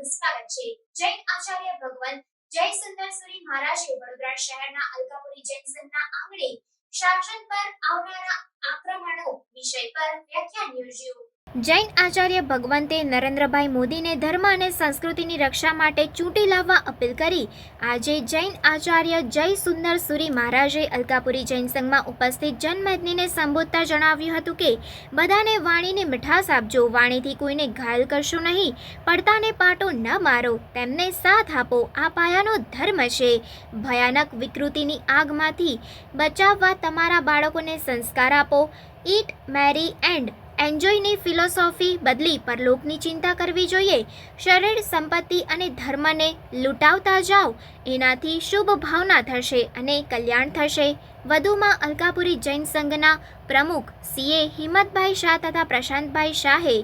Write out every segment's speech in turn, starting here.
આપનું છે. જૈન આચાર્ય ભગવાન જય સુંદરસુરી મહારાજે વડોદરા શહેરના અલકાપુરી સંઘના આંગણે શાસન પર આવનારા આક્રમણો વિષય પર વ્યાખ્યાન યોજ્યું. જૈન આચાર્ય ભગવંતે નરેન્દ્રભાઈ મોદીને ધર્મ અને સંસ્કૃતિની રક્ષા માટે ચૂંટી લાવવા અપીલ કરી. આજે જૈન આચાર્ય જય સુંદર સુરી મહારાજે અલકાપુરી જૈન સંઘમાં ઉપસ્થિત જનમેદનીને સંબોધતા જણાવ્યું હતું કે, બધાને વાણીને મીઠાસ આપજો, વાણીથી કોઈને ઘાયલ કરશો નહીં. પડતાને પાટો ન મારો, તેમને સાથ આપો, આ પાયાનો ધર્મ છે. ભયાનક વિકૃતિની આગમાંથી બચાવવા તમારા બાળકોને સંસ્કાર આપો. ઈટ, મેરી એન્ડ એન્જોયની ફિલોસોફી બદલી પરલોકની ચિંતા કરવી જોઈએ. શરીર, સંપત્તિ અને ધર્મને લૂંટાવતા જાઓ. એનાથી શુભ ભાવના થશે અને કલ્યાણ થશે. વધુમાં અલકાપુરી જૈન સંઘના પ્રમુખ સીએ હિંમતભાઈ શાહ તથા પ્રશાંતભાઈ શાહે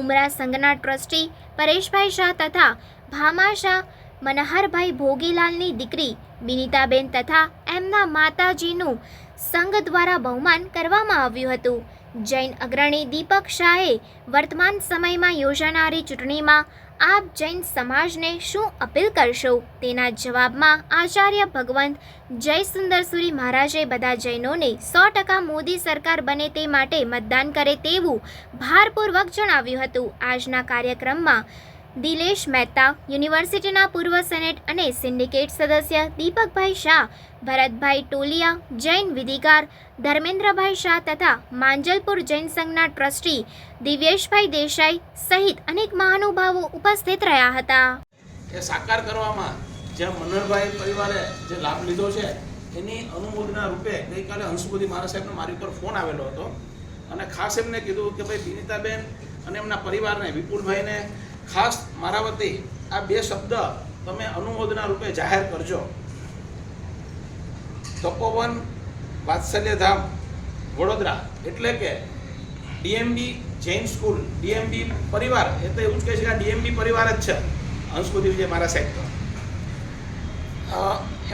ઉમરા સંઘના ટ્રસ્ટી પરેશભાઈ શાહ તથા ભામા શાહ, મનહરભાઈ ભોગીલાલની દીકરી બિનિતાબેન તથા એમના માતાજીનું સંઘ દ્વારા બહુમાન કરવામાં આવ્યું હતું. જૈન અગ્રણી દીપક શાહે વર્તમાન સમયમાં યોજાનારી ચૂંટણીમાં આપ જૈન સમાજને શું અપીલ કરશો? તેના જવાબમાં આચાર્ય ભગવંત જય સુંદરસુરી મહારાજે બધા જૈનોને સો ટકા મોદી સરકાર બને તે માટે મતદાન કરે તેવું ભારપૂર્વક જણાવ્યું હતું. આજના કાર્યક્રમમાં દિલેશ મહેતા, યુનિવર્સિટીના પૂર્વ સેનેટ અને સિન્ડિકેટ સદસ્ય દીપકભાઈ શાહ, ભરતભાઈ ટોલિયા, જૈન વિધિકાર, ધર્મેન્દ્રભાઈ શાહ તથા માંજલપુર જૈન સંઘના ટ્રસ્ટી દિવ્યેશભાઈ દેસાઈ સહિત અનેક મહાનુભાવો ઉપસ્થિત રહ્યા હતા. સાકાર કરવામાં જે મનોહરભાઈ પરિવારે જે લાભ લીધો છે, એની અનુમોદના રૂપે ગઈકાલે હંસપુરી મહારાજ સાહેબનો મારી ઉપર ફોન આવેલો હતો. અને ખાસ એમને કીધું કે ભાઈ વિનીતાબેન અને એમના પરિવારને વિપુલભાઈને ખાસ મારા વતી આ બે શબ્દ તમે અનુમોદના રૂપે જાહેર કરજો. તપોવન વાત્સલ્યધામ વડોદરા એટલે કે ડીએમબી જૈન સ્કૂલ ડીએમબી પરિવાર, એ તો એવું જ કહે છે કે ડીએમબી પરિવાર જ છે. હંસપતિ વિજય મારા સાહેબ તો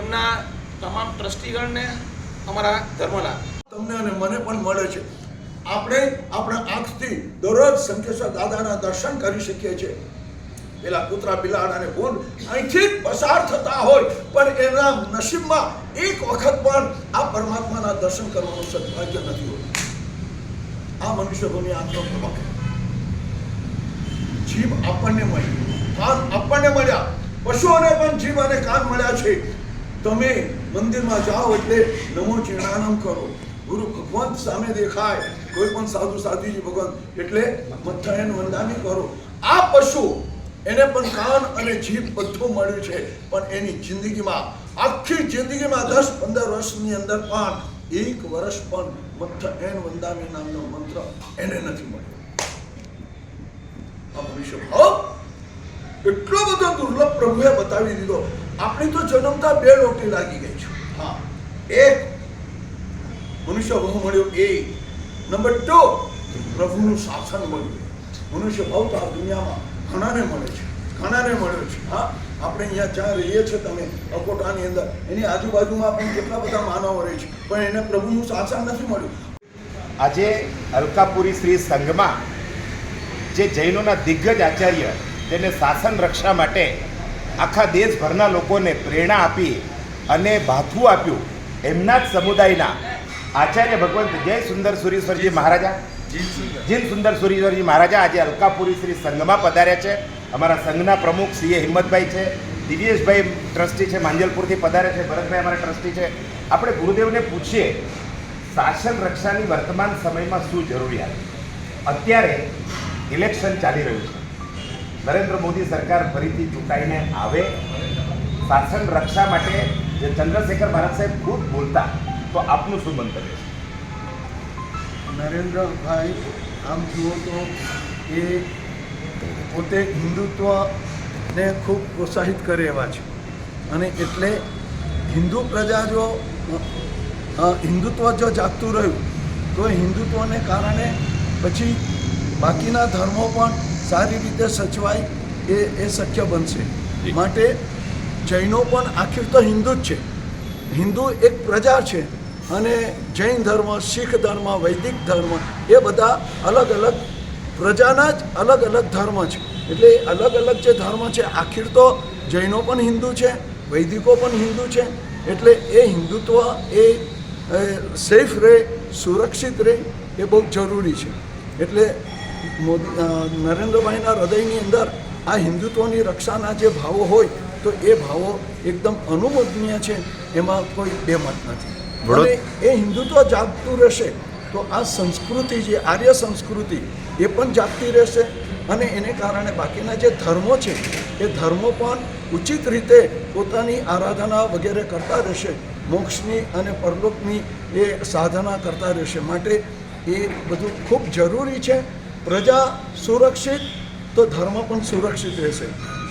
એમના તમામ ટ્રસ્ટીગણને અમારા ધર્મલા તમને અને મને પણ મળે છે. આપણે આપણા આંખથી દરરોજ શંકેશ્વર દાદાના દર્શન કરી શકીએ છીએ. પેલા કૂતરા બિલાડ અને ભૂંડ અહીંથી પસાર થતા હોય, પણ એના નસીબમાં એક વખત પણ આ પરમાત્માના દર્શન કરવાનું સદભાગ્ય નથી હોતું. આ મનુષ્યભૂમિ આંખનો પ્રભાવ જીભ આપણને મળી, કાન આપણને મળ્યા, પશુઓને પણ જીભ અને કાન મળ્યા છે. તમે મંદિરમાં જાઓ એટલે નમો ચિણાનમ કરો. ગુરુ ભગવંત સામે દેખાય. કોઈ પણ સાધુ સાધુજી ભગવાન. એટલે મથાયન વંદાની કરો. આ પશુ એને પણ કાન અને જીભ બધું મળ્યું છે. પણ એની જિંદગીમાં, આખી જિંદગીમાં દસ, પંદર વર્ષની અંદર પણ એક વર્ષ પણ મથ્થ એન વંદામી નામનો મંત્ર એને નથી મળ્યો. આ ભવિષ્ય ભાવ એટલો બધો દુર્લભ પ્રભુએ બતાવી દીધો. આપણી તો જન્મતા બે લોટી લાગી ગઈ છે. હા. એક, મનુષ્ય બહુ મળ્યો. એ નંબર ટુ પ્રભુનું શાસન મળ્યું. મનુષ્ય ભાવ આ દુનિયામાં ઘણાને મળે છે, ઘણાને મળ્યો છે. હા, આપણે અહીંયા જ્યાં રહીએ છીએ તમે, અકોટાની અંદર, એની આજુબાજુમાં પણ કેટલા બધા માનવો રહે છે, પણ એને પ્રભુનું શાસન નથી મળ્યું. આજે અલકાપુરી શ્રી સંઘમાં જે જૈનોના દિગ્ગજ આચાર્ય તેને શાસન રક્ષા માટે આખા દેશભરના લોકોને પ્રેરણા આપી અને ભાથું આપ્યું, એમના જ સમુદાયના આચાર્ય ભગવંત જય સુંદર સુરીશ્વરજી મહારાજા. જીન સુંદર સુરીશ્વરજી મહારાજા આજે અલકાપુરી શ્રી સંઘમાં પધાર્યા છે. અમારા સંઘના પ્રમુખ સીએ હિંમતભાઈ છે. દિવ્યેશભાઈ ટ્રસ્ટી છે માંજલપુરથી પધાર્યા છે. ભરતભાઈ અમારા ટ્રસ્ટી છે. આપણે ગુરુદેવને પૂછીએ શાસન રક્ષાની વર્તમાન સમયમાં શું જરૂરિયાત? અત્યારે ઇલેક્શન ચાલી રહ્યું છે. નરેન્દ્ર મોદી સરકાર ફરીથી ચૂંટાઈને આવે. શાસન રક્ષા માટે જે ચંદ્રશેખર ભારત સાહેબ ખુદ બોલતા તો આપનું શું મંતવ્ય છે? નરેન્દ્રભાઈ આમ જુઓ તો એ પોતે હિન્દુત્વને ખૂબ પ્રોત્સાહિત કરે એવા છે. અને એટલે હિન્દુ પ્રજા જો હિન્દુત્વ જો જાગતું રહ્યું તો હિન્દુત્વને કારણે પછી બાકીના ધર્મો પણ સારી રીતે સચવાય એ એ શક્ય બનશે. માટે જૈનો પણ આખિર તો હિન્દુ જ છે. હિન્દુ એક પ્રજા છે. અને જૈન ધર્મ, શીખ ધર્મ, વૈદિક ધર્મ એ બધા અલગ અલગ પ્રજાના જ અલગ અલગ ધર્મ છે. એટલે અલગ અલગ જે ધર્મ છે, આખીર તો જૈનો પણ હિન્દુ છે, વૈદિકો પણ હિન્દુ છે. એટલે એ હિન્દુત્વ એ સેફ રહે, સુરક્ષિત રહે એ બહુ જરૂરી છે. એટલે મોદી નરેન્દ્રભાઈના હૃદયની અંદર આ હિન્દુત્વની રક્ષાના જે ભાવો હોય, તો એ ભાવો એકદમ અનુમોદનીય છે, એમાં કોઈ બેમત નથી. અને એ હિન્દુત્વ જાગતું રહેશે, તો આ સંસ્કૃતિ જે આર્ય સંસ્કૃતિ, એ પણ જાગતી રહેશે. અને એને કારણે બાકીના જે ધર્મો છે, એ ધર્મો પણ ઉચિત રીતે પોતાની આરાધના વગેરે કરતા રહેશે. મોક્ષની અને પરલોકની એ સાધના કરતા રહેશે. માટે એ બધું ખૂબ જરૂરી છે. પ્રજા સુરક્ષિત, તો ધર્મ પણ સુરક્ષિત રહેશે.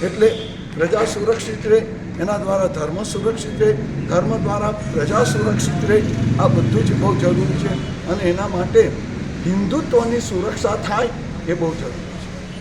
એટલે પ્રજા સુરક્ષિત રહે, એના દ્વારા ધર્મ સુરક્ષિત રહે, ધર્મ દ્વારા પ્રજા સુરક્ષિત રહે, આ બધું જ બહુ જરૂરી છે. અને એના માટે હિન્દુત્વની સુરક્ષા થાય એ બહુ જરૂરી છે.